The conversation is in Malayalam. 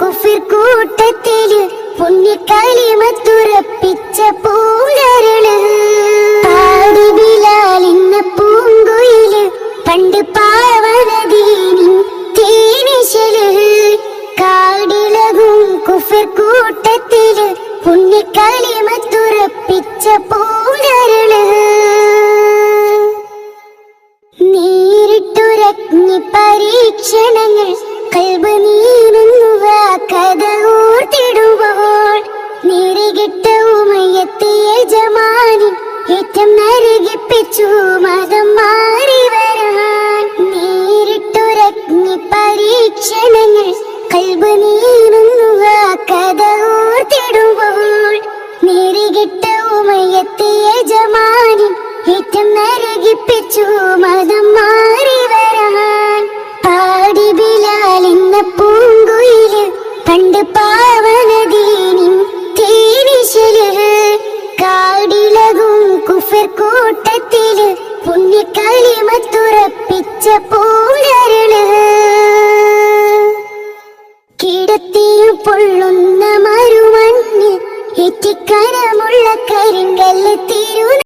കൂട്ടത്തിൽ പുണ്യക്കാലിമത്തുറപ്പിച്ച പൂങ്കരൾ. പാടി ബിലാലിന്ന പൂങ്കുയിൽ പണ്ട് പാവനദീനിൻ തേനിശൽ. കാടിളകും കുഫർ കൂട്ടത്തിൽ പുണ്യക്കാലിമത്തുറപ്പിച്ച പൂങ്കരൾ. നേരിട്ടുരഞ്ഞി പരീക്ഷണങ്ങൾ കൽബ് നേരികിട്ട ഉമയത്തിയ ജമാനി ഏറ്റം നരകിപ്പിച്ചു മതം മാറി വരാൻ. നേരിട്ടൊരഗ്നി പരീക്ഷണങ്ങൾ കൽബ് നീറുന്നു ആ കഥ ഓർത്തിടുമ്പോൾ. നേരികിട്ട ഉമയത്തിയ ജമാനി ഏറ്റം നരകിപ്പിച്ചു മതം മാറി കൂട്ടത്തിൽ പുണ്യക്കാലിമത്തുറപ്പിച്ച പൂങ്കരൾ കിടത്തിയും പൊള്ളുന്ന മരുമണ്ണിൽ എറ്റിക്കരമുള്ള കരിങ്കല്ല് തിരു